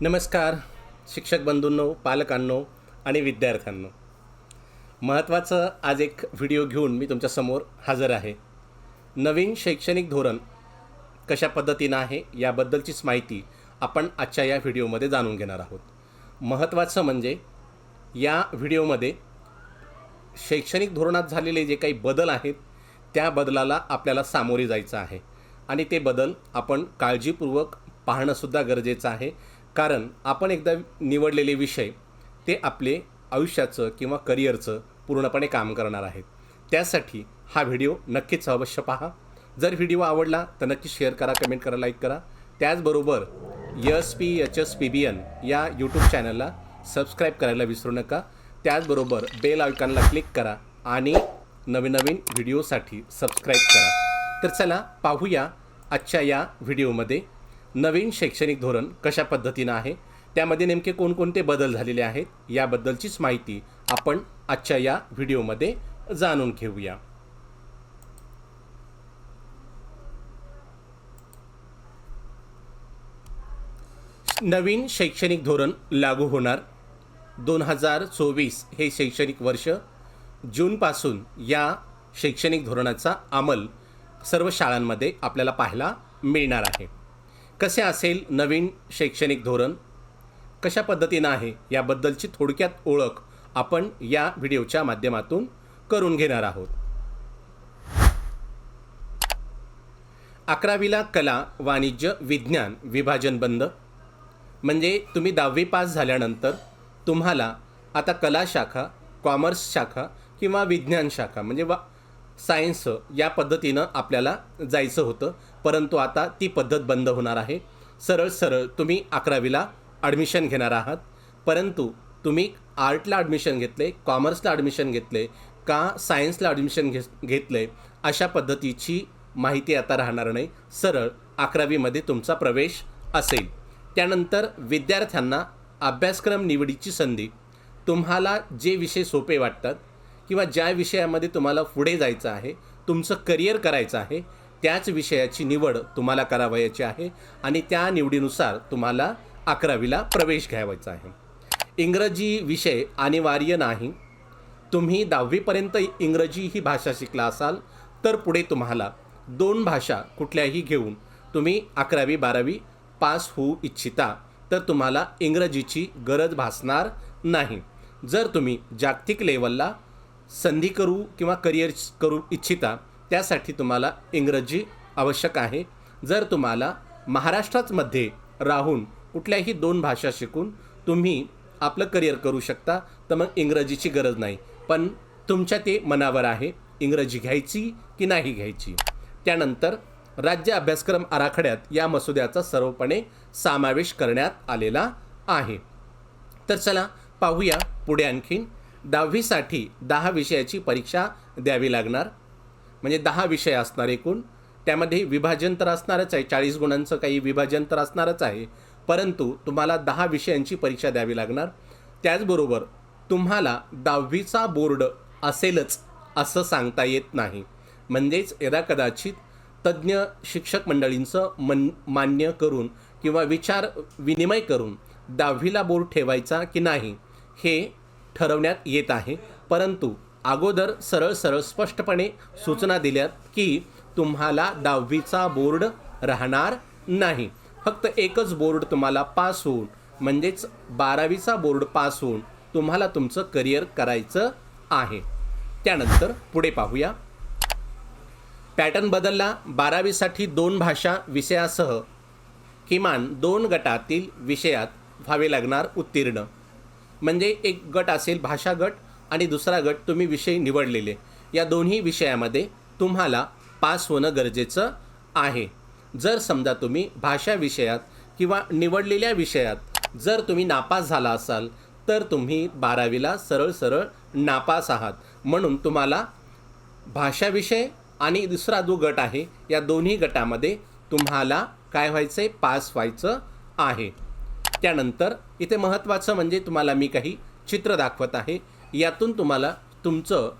नमस्कार शिक्षक बंधूंनो पालकांनो आणि विद्यार्थ्यांनो. महत्त्वाचं आज एक व्हिडिओ घेऊन मी तुमच्यासमोर हजर आहे. नवीन शैक्षणिक धोरण कशा पद्धतीनं आहे याबद्दलचीच माहिती आपण आजच्या या व्हिडिओमध्ये जाणून घेणार आहोत. महत्त्वाचं म्हणजे या व्हिडिओमध्ये शैक्षणिक धोरणात झालेले जे काही बदल आहेत त्या बदलाला आपल्याला सामोरे जायचं आहे आणि ते बदल आपण काळजीपूर्वक पाहणंसुद्धा गरजेचं आहे. कारण आपण एकदा निवडलेले विषय ते आपले आयुष्याचं किंवा करिअरचं पूर्णपणे काम करणार आहेत. त्यासाठी हा व्हिडिओ नक्कीच अवश्य पहा. जर व्हिडिओ आवडला तर नक्की शेअर करा कमेंट करा लाईक करा. त्याचबरोबर yes P H S P B N या यूट्यूब चॅनलला सबस्क्राईब करायला विसरू नका. त्याचबरोबर बेल आयकॉनला क्लिक करा आणि नवीन नवीन व्हिडिओसाठी सबस्क्राईब करा. तर चला पाहूया आजच्या या व्हिडिओमध्ये नवीन शैक्षणिक धोरण कशा पद्धतीनं आहे? त्यामध्ये नेमके कोणकोणते बदल झालेले आहेत? याबद्दलचीच माहिती आपण आजच्या या व्हिडिओमध्ये जाणून घेऊया. नवीन शैक्षणिक धोरण लागू होणार. दोन हजार चोवीस हे शैक्षणिक वर्ष. जूनपासून या शैक्षणिक धोरणाचा अंमल सर्व शाळांमध्ये आपल्याला पाहायला मिळणार आहे. कसे असेल नवीन शैक्षणिक धोरण? कशा पद्धतीनं आहे? याबद्दलची थोडक्यात ओळख आपण या व्हिडिओच्या माध्यमातून करून घेणार आहोत. अकरावीला कला वाणिज्य विज्ञान विभाजन बंद. म्हणजे तुम्ही दहावी पास झाल्यानंतर तुम्हाला आता कला शाखा कॉमर्स शाखा किंवा विज्ञान शाखा म्हणजे वा सायन्स या पद्धतीनं आपल्याला जायचं होतं. परंतु आता ती पद्धत बंद होणार आहे. सरळ सरळ तुम्ही अकरावीला ॲडमिशन घेणार आहात. परंतु तुम्ही आर्टला ॲडमिशन घेतले कॉमर्सला ॲडमिशन घेतले का सायन्सला ॲडमिशन घे घेतले अशा पद्धतीची माहिती आता राहणार नाही. सरळ अकरावीमध्ये तुमचा प्रवेश असेल. त्यानंतर विद्यार्थ्यांना अभ्यासक्रम निवडीची संधी. तुम्हाला जे विषय सोपे वाटतात किंवा ज्या विषयामध्ये तुम्हाला पुढे जायचं आहे तुमचं करिअर करायचं आहे त्याच विषयाची निवड तुम्हाला करावयाची आहे आणि त्या निवडीनुसार तुम्हाला अकरावीला प्रवेश घ्यावायचा आहे. इंग्रजी विषय अनिवार्य नाही. तुम्ही दहावीपर्यंत इंग्रजी ही भाषा शिकला असाल तर पुढे तुम्हाला दोन भाषा कुठल्याही घेऊन तुम्ही अकरावी बारावी पास होऊ इच्छिता तर तुम्हाला इंग्रजीची गरज भासणार नाही. जर तुम्ही जागतिक लेवलला संधी करू किंवा करिअर करू इच्छिता त्यासाठी तुम्हाला इंग्रजी आवश्यक आहे. जर तुम्हाला महाराष्ट्राचमध्ये राहून कुठल्याही दोन भाषा शिकून तुम्ही आपलं करिअर करू शकता तर मग इंग्रजीची गरज नाही. पण तुमच्या ते मनावर आहे इंग्रजी घ्यायची की नाही घ्यायची. त्यानंतर राज्य अभ्यासक्रम आराखड्यात या मसुद्याचा सर्वपणे समावेश करण्यात आलेला आहे. तर चला पाहूया पुढे आणखीन दहावीसाठी दहा विषयाची परीक्षा द्यावी लागणार. म्हणजे दहा विषय असणार एकूण. त्यामध्ये विभाजन तर असणारच आहे. चाळीस गुणांचं काही विभाजन तर असणारच आहे. परंतु तुम्हाला दहा विषयांची परीक्षा द्यावी लागणार. त्याचबरोबर तुम्हाला दहावीचा बोर्ड असेलच असं सांगता येत नाही. म्हणजेच यदा कदाचित तज्ज्ञ शिक्षक मंडळींचं मन मान्य करून किंवा विचार विनिमय करून दहावीला बोर्ड ठेवायचा की नाही हे ठरवण्यात येत आहे. परंतु अगोदर सरळ सरळ स्पष्टपणे सूचना दिल्यात की तुम्हाला दहावीचा बोर्ड राहणार नाही. फक्त एकच बोर्ड तुम्हाला पास होऊन म्हणजेच बारावीचा बोर्ड पास होऊन तुम्हाला तुमचं करिअर करायचं आहे. त्यानंतर पुढे पाहूया. पॅटर्न बदलला. बारावीसाठी दोन भाषा विषयासह किमान दोन गटातील विषयात व्हावे लागणार उत्तीर्ण. म्हणजे एक गट असेल भाषा गट आणि दुसरा गट तुम्ही विषय निवडलेले. या दोन्ही विषयामध्ये तुम्हाला पास होणं गरजेचं आहे. जर समजा तुम्ही भाषा विषयात किंवा निवडलेल्या विषयात जर तुम्ही नापास झाला असाल तर तुम्ही बारावीला सरळ सरळ नापास आहात. म्हणून तुम्हाला भाषा विषय आणि दुसरा जो गट आहे या दोन्ही गटामध्ये तुम्हाला काय व्हायचं आहे पास व्हायचं आहे. त्यानंतर इथे महत्त्वाचं म्हणजे तुम्हाला मी काही चित्र दाखवत आहे. यातून तुम्हाला तुमचं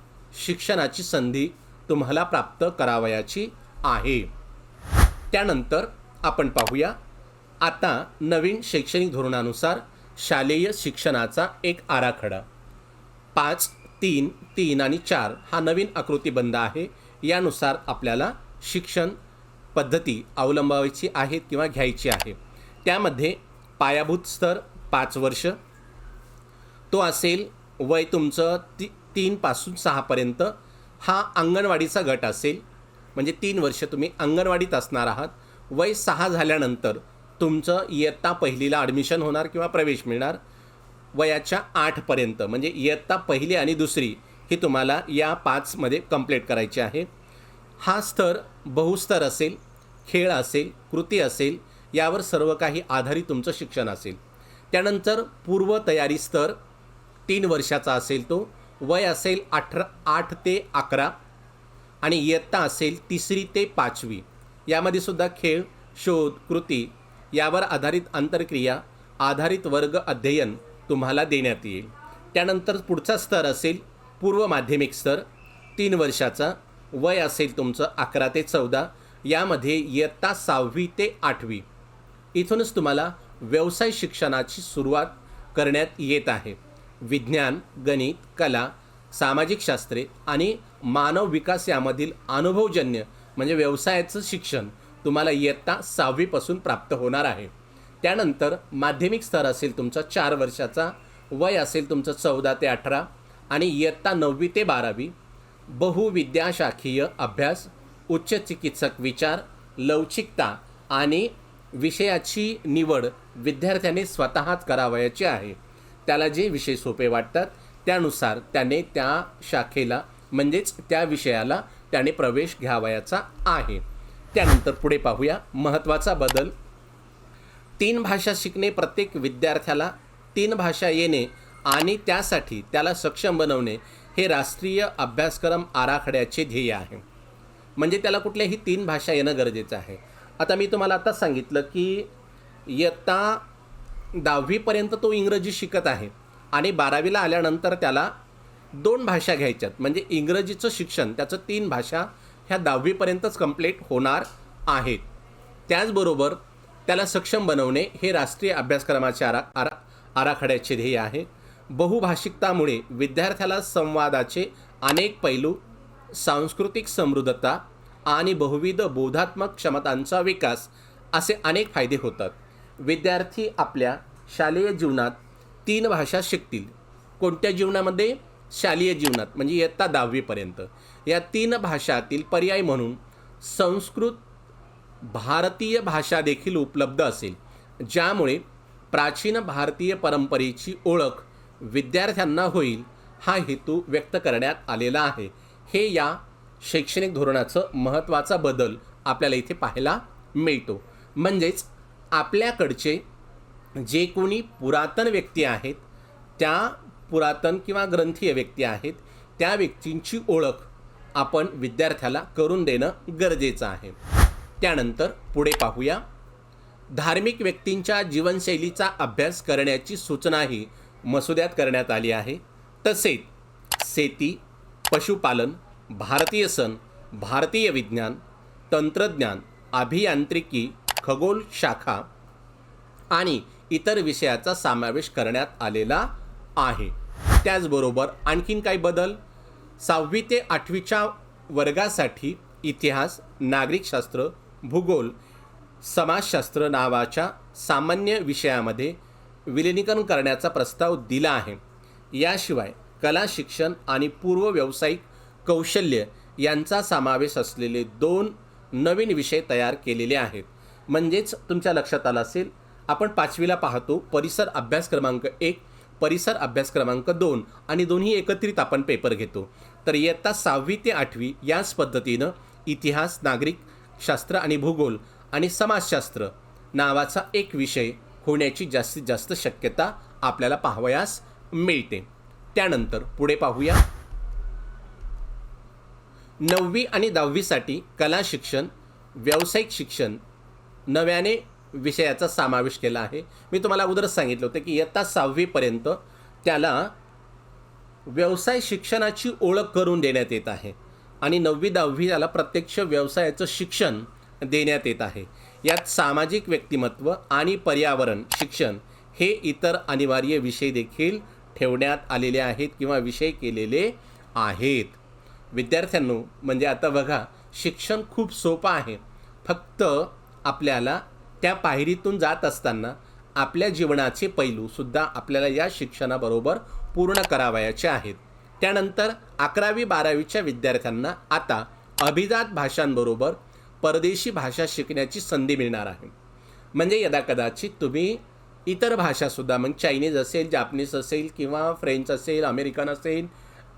शिक्षणाची संधी तुम्हाला प्राप्त करावयाची आहे. त्यानंतर आपण पाहूया. आता नवीन शैक्षणिक धोरणानुसार शालेय शिक्षणाचा एक आराखडा. पाच तीन तीन आणि चार हा नवीन आकृतीबंध आहे. यानुसार आपल्याला शिक्षण पद्धती अवलंबायची आहे किंवा घ्यायची आहे. त्यामध्ये पायाभूत स्तर पाच वर्ष. तो असेल वय तुमचं ती तीनपासून सहापर्यंत हा अंगणवाडीचा गट असेल. म्हणजे तीन वर्ष तुम्ही अंगणवाडीत असणार आहात. वय सहा झाल्यानंतर तुमचं इयत्ता पहिलीला ॲडमिशन होणार किंवा प्रवेश मिळणार. वयाच्या आठपर्यंत म्हणजे इयत्ता पहिली आणि दुसरी ही तुम्हाला या पाचमध्ये कंप्लीट करायची आहे. हा स्तर बहुस्तर असेल खेळ असेल कृती असेल यावर सर्व काही आधारित तुमचं शिक्षण असेल. त्यानंतर पूर्वतयारी स्तर तीन वर्षाचा असेल तो वय असेल अठरा आठ ते अकरा आणि इयत्ता असेल तिसरी ते पाचवी. यामध्ये सुद्धा खेळ शोध कृती यावर आधारित आंतरक्रिया आधारित वर्ग अध्ययन तुम्हाला देण्यात येईल. त्यानंतर पुढचा स्तर असेल पूर्व माध्यमिक स्तर तीन वर्षाचा वय असेल तुमचं अकरा ते चौदा यामध्ये इयत्ता सहावी ते आठवी. इथूनच तुम्हाला व्यवसाय शिक्षणाची सुरुवात करण्यात येत आहे. विज्ञान गणित कला सामाजिक शास्त्रे आणि मानव विकास यामधील अनुभवजन्य म्हणजे व्यवसायाचं शिक्षण तुम्हाला इयत्ता सहावीपासून प्राप्त होणार आहे. त्यानंतर माध्यमिक स्तर असेल तुमचा चार वर्षाचा वय असेल तुमचं चौदा ते अठरा आणि इयत्ता नववी ते बारावी बहुविद्याशाखीय अभ्यास उच्च चिकित्सक विचार लवचिकता आणि विषयाची निवड विद्यार्थ्याने स्वतःच करावयाची आहे. त्याला जे विषय सोपे वाटतात त्यानुसार त्याने त्या शाखेला म्हणजेच त्या विषयाला त्याने प्रवेश घ्यावयाचा आहे. त्यानंतर पुढे पाहूया महत्त्वाचा बदल. तीन भाषा शिकणे प्रत्येक विद्यार्थ्याला तीन भाषा येणे आणि त्यासाठी त्याला सक्षम बनवणे हे राष्ट्रीय अभ्यासक्रम आराखड्याचे ध्येय आहे. म्हणजे त्याला कुठल्याही तीन भाषा येणं गरजेचं आहे. आता मी तुम्हाला आताच सांगितलं की इयत्ता दहावीपर्यंत तो इंग्रजी शिकत आहे आणि बारावीला आल्यानंतर त्याला दोन भाषा घ्यायच्यात. म्हणजे इंग्रजीचं शिक्षण त्याचं तीन भाषा ह्या दहावीपर्यंतच कंप्लीट होणार आहेत. त्याचबरोबर त्याला सक्षम बनवणे हे राष्ट्रीय अभ्यासक्रमाचे आरा आरा आराखड्याचे ध्येय आहे. बहुभाषिकतामुळे विद्यार्थ्याला संवादाचे अनेक पैलू सांस्कृतिक समृद्धता आणि बहुविध बोधात्मक क्षमतांचा विकास असे अनेक फायदे होतात. विद्यार्थी आपल्या शालेय जीवनात तीन भाषा शिकतील. कोणत्या जीवनामध्ये? शालेय जीवनात म्हणजे इयत्ता दहावीपर्यंत. या तीन भाषातील पर्याय म्हणून संस्कृत भारतीय भाषा देखील उपलब्ध असेल ज्यामुळे प्राचीन भारतीय परंपरेची ओळख विद्यार्थ्यांना होईल हा हेतू व्यक्त करण्यात आलेला आहे. हे या शैक्षणिक धोरणाचं महत्त्वाचा बदल आपल्याला इथे पाहायला मिळतो. म्हणजेच आपल्याकडचे जे कोणी पुरातन व्यक्ती आहेत त्या पुरातन किंवा ग्रंथीय व्यक्ती आहेत त्या व्यक्तींची ओळख आपण विद्यार्थ्याला करून देणं गरजेचं आहे. त्यानंतर पुढे पाहूया. धार्मिक व्यक्तींच्या जीवनशैलीचा अभ्यास करण्याची सूचनाही मसुद्यात करण्यात आली आहे. तसेच शेती पशुपालन भारतीय सण भारतीय विज्ञान तंत्रज्ञान अभियांत्रिकी खगोल शाखा आणि इतर विषयाचा समावेश करण्यात आलेला आहे. त्याचबरोबर आणखीन काही बदल? सहावी ते आठवीच्या वर्गासाठी इतिहास नागरिकशास्त्र भूगोल समाजशास्त्र नावाच्या सामान्य विषयामध्ये विलिनीकरण करण्याचा प्रस्ताव दिला आहे. याशिवाय कला शिक्षण आणि पूर्व व्यावसायिक कौशल्य यांचा समावेश असलेले दोन नवीन विषय तयार केलेले आहेत. म्हणजेच तुमच्या लक्षात आलं असेल आपण पाचवीला पाहतो परिसर अभ्यास क्रमांक एक परिसर अभ्यास क्रमांक दोन आणि दोन्ही एकत्रित आपण पेपर घेतो. तर इयत्ता सहावी ते आठवी याच पद्धतीनं इतिहास नागरिक शास्त्र आणि भूगोल आणि समाजशास्त्र नावाचा एक विषय होण्याची जास्तीत जास्त शक्यता आपल्याला पाहावयास मिळते. त्यानंतर पुढे पाहूया. नववी आणि दहावीसाठी कला शिक्षण व्यावसायिक शिक्षण नव्याने विषयाचा समावेश केला आहे. मी तुम्हाला अगोदरच सांगितलं होतं की इयत्ता सहावीपर्यंत त्याला व्यवसाय शिक्षणाची ओळख करून देण्यात येत आहे आणि नववी दहावी याला प्रत्यक्ष व्यवसायाचं शिक्षण देण्यात येत आहे. यात सामाजिक व्यक्तिमत्व आणि पर्यावरण शिक्षण हे इतर अनिवार्य विषय देखील ठेवण्यात आलेले आहेत किंवा विषय केलेले आहेत. विद्यार्थ्यांनो म्हणजे आता बघा शिक्षण खूप सोपं आहे. फक्त आपल्याला त्या पायरीतून जात असताना आपल्या जीवनाचे पैलूसुद्धा आपल्याला या शिक्षणाबरोबर पूर्ण करावयाचे आहेत. त्यानंतर अकरावी बारावीच्या विद्यार्थ्यांना आता अभिजात भाषांबरोबर परदेशी भाषा शिकण्याची संधी मिळणार आहे. म्हणजे यदा कदाचित तुम्ही इतर भाषासुद्धा मग चायनीज असेल जापनीज असेल किंवा फ्रेंच असेल अमेरिकन असेल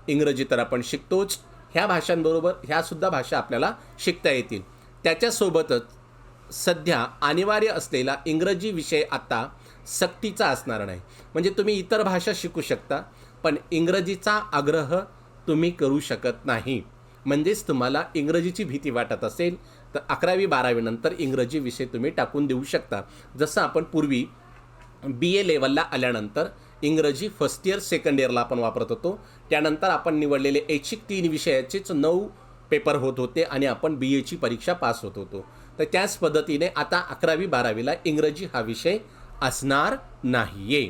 इंग्रजी तर आपण शिकतोच. ह्या भाषांबरोबर ह्यासुद्धा भाषा आपल्याला शिकता येतील. त्याच्यासोबतच सध्या अनिवार्य असलेला इंग्रजी विषय आता सक्तीचा असणार नाही. म्हणजे तुम्ही इतर भाषा शिकू शकता पण इंग्रजीचा आग्रह तुम्ही करू शकत नाही. म्हणजेच तुम्हाला इंग्रजीची भीती वाटत असेल तर अकरावी बारावीनंतर इंग्रजी विषय तुम्ही टाकून देऊ शकता. जसं आपण पूर्वी बी ए लेवलला आल्यानंतर इंग्रजी फर्स्ट इयर सेकंड इयरला आपण वापरत होतो. त्यानंतर आपण निवडलेले ऐच्छिक तीन विषयाचेच नऊ पेपर होत होते आणि आपण बी एची परीक्षा पास होत होतो. तर त्याच पद्धतीने आता अकरावी बारावीला इंग्रजी हा विषय असणार नाही आहे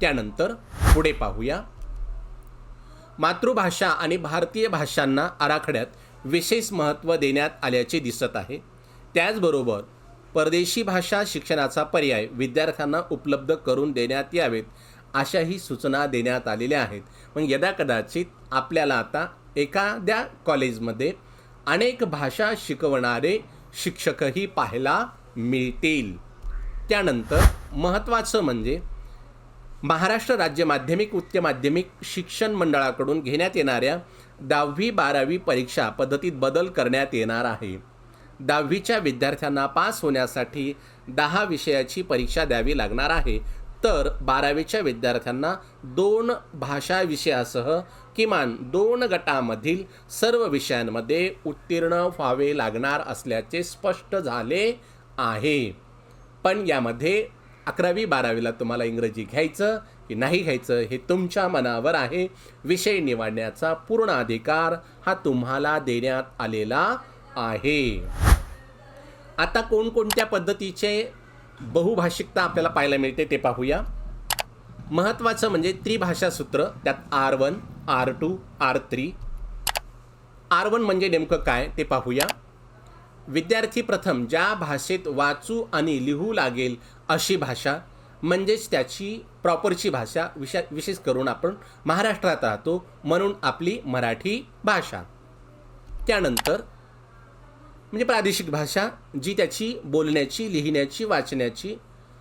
त्यानंतर पुढे पाहूया. मातृभाषा आणि भारतीय भाषांना आराखड्यात विशेष महत्त्व देण्यात आल्याचे दिसत आहे. त्याचबरोबर परदेशी भाषा शिक्षणाचा पर्याय विद्यार्थ्यांना उपलब्ध करून देण्यात यावेत अशाही सूचना देण्यात आलेल्या आहेत. मग यदा कदाचित आपल्याला आता एखाद्या कॉलेजमध्ये अनेक भाषा शिकवणारे शिक्षकही पाहायला मिळतील. त्यानंतर महत्त्वाचं म्हणजे महाराष्ट्र राज्य माध्यमिक उच्च माध्यमिक शिक्षण मंडळाकडून घेण्यात येणाऱ्या दहावी बारावी परीक्षा पद्धतीत बदल करण्यात येणार आहे. दहावीच्या विद्यार्थ्यांना पास होण्यासाठी दहा विषयाची परीक्षा द्यावी लागणार आहे. तर बारावीच्या विद्यार्थ्यांना दोन भाषा विषयासह किमान दोन गटामधील सर्व विषयांमध्ये उत्तीर्ण व्हावे लागणार असल्याचे स्पष्ट झाले आहे. पण यामध्ये अकरावी बारावीला तुम्हाला इंग्रजी घ्यायचं की नाही घ्यायचं हे तुमच्या मनावर आहे. विषय निवडण्याचा पूर्ण अधिकार हा तुम्हाला देण्यात आलेला आहे. आता कोणकोणत्या पद्धतीचे बहुभाषिकता आपल्याला पाहायला मिळते ते पाहूया. महत्त्वाचं म्हणजे त्रिभाषा सूत्र त्यात R one R two R three. R one म्हणजे नेमकं काय ते पाहूया. विद्यार्थी प्रथम ज्या भाषेत वाचू आणि लिहू लागेल अशी भाषा म्हणजेच त्याची प्रॉपरची भाषा विशा विशेष करून आपण महाराष्ट्रात राहतो म्हणून आपली मराठी भाषा. त्यानंतर म्हणजे प्रादेशिक भाषा जी त्याची बोलण्याची लिहिण्याची वाचण्याची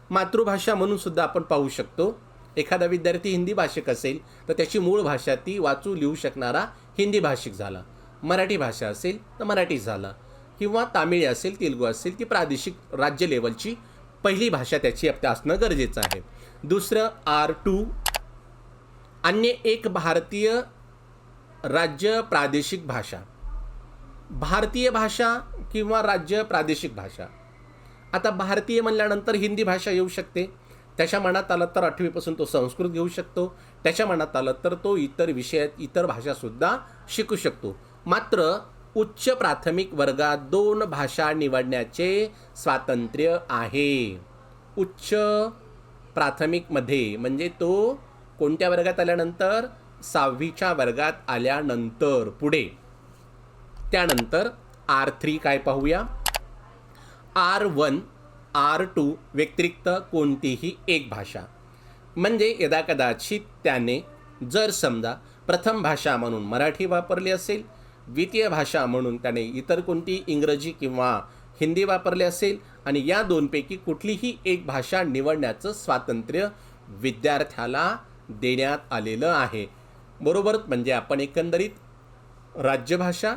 मातृभाषा म्हणून सुद्धा आपण पाहू शकतो. एखादा विद्यार्थी हिंदी भाषिक असेल तर त्याची मूळ भाषा ती वाचू लिहू शकणारा हिंदी भाषिक झाला. मराठी भाषा असेल तर मराठी झाला. किंवा तामिळ असेल तेलुगू असेल ती प्रादेशिक राज्य लेवलची पहिली भाषा त्याची आपल्या असणं गरजेचं आहे. दुसरं आर टू. अन्य एक भारतीय राज्य प्रादेशिक भाषा. भारतीय भाषा किंवा राज्य प्रादेशिक भाषा. आता भारतीय म्हणल्यानंतर हिंदी भाषा येऊ शकते. त्याच्या मनात आलं तर आठवीपासून तो संस्कृत घेऊ शकतो. त्याच्या मनात आलं तर तो इतर विषयात इतर भाषासुद्धा शिकू शकतो. मात्र उच्च प्राथमिक वर्गात दोन भाषा निवडण्याचे स्वातंत्र्य आहे. उच्च प्राथमिकमध्ये म्हणजे तो कोणत्या वर्गात आल्यानंतर? सहावीच्या वर्गात आल्यानंतर पुढे. त्यानंतर आर थ्री काय पाहूया? आर वन आर टू व्यतिरिक्त कोणतीही एक भाषा. म्हणजे यदा कदाचित त्याने जर समजा प्रथम भाषा म्हणून मराठी वापरली असेल द्वितीय भाषा म्हणून त्याने इतर कोणती इंग्रजी किंवा हिंदी वापरली असेल आणि या दोनपैकी कुठलीही एक भाषा निवडण्याचं स्वातंत्र्य विद्यार्थ्याला देण्यात आलेलं आहे. बरोबर म्हणजे आपण एकंदरीत राज्यभाषा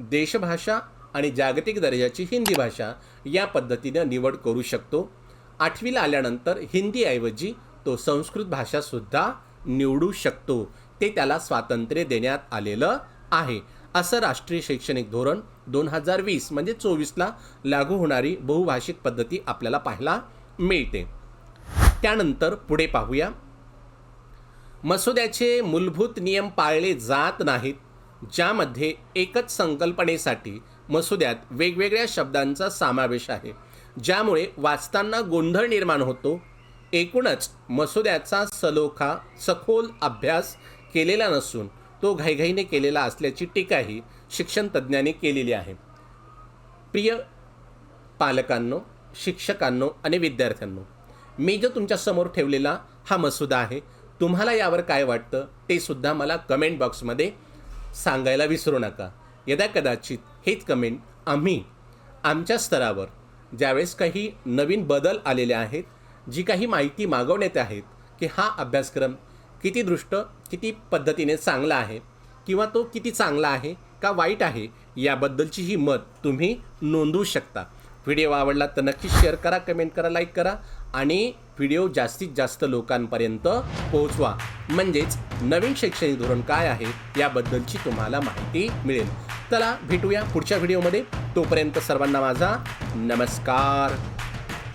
देशभाषा आणि जागतिक दर्जाची हिंदी भाषा या पद्धतीनं निवड करू शकतो. आठवीला आल्यानंतर हिंदीऐवजी तो संस्कृत भाषासुद्धा निवडू शकतो. ते त्याला स्वातंत्र्य देण्यात आलेलं आहे. असं राष्ट्रीय शैक्षणिक धोरण दोन हजार वीस म्हणजे चोवीसला लागू होणारी बहुभाषिक पद्धती आपल्याला पाहायला मिळते. त्यानंतर पुढे पाहूया. मसुद्याचे मूलभूत नियम पाळले जात नाहीत. ज्यामध्ये एकच संकल्पनेसाठी मसुद्यात वेगवेगळ्या शब्दांचा समावेश आहे. ज्यामुळे वाचताना गोंधळ निर्माण होतो. एकूणच मसुद्याचा सलोखा सखोल अभ्यास केलेला नसून तो घाईघाईने केलेला असल्याची टीकाही शिक्षण तज्ज्ञांनी केलेली आहे. प्रिय पालकांनो शिक्षकांनो आणि विद्यार्थ्यांनो मी जो तुमच्यासमोर ठेवलेला हा मसुदा आहे तुम्हाला यावर काय वाटतं ते सुद्धा मला कमेंट बॉक्समध्ये सांगायला विसरू नका. यदा कदाचित हेच कमेंट आम्ही आमच्या स्तरावर ज्यावेळेस काही नवीन बदल आलेले आहेत जी काही माहिती मागवण्यात आहेत की हा अभ्यासक्रम किती दृष्ट किती पद्धतीने चांगला आहे किंवा तो किती चांगला आहे का वाईट आहे याबद्दलची ही मत तुम्ही नोंदवू शकता. व्हिडिओ आवडला तर नक्की शेअर करा कमेंट करा लाईक करा आणि व्हिडिओ जास्तीत जास्त लोकांपर्यंत पोहोचवा. म्हणजेच नवीन शैक्षणिक धोरण काय आहे याबद्दलची तुम्हाला माहिती मिळेल. चला भेटूया पुढच्या व्हिडिओमध्ये. तोपर्यंत सर्वांना माझा नमस्कार.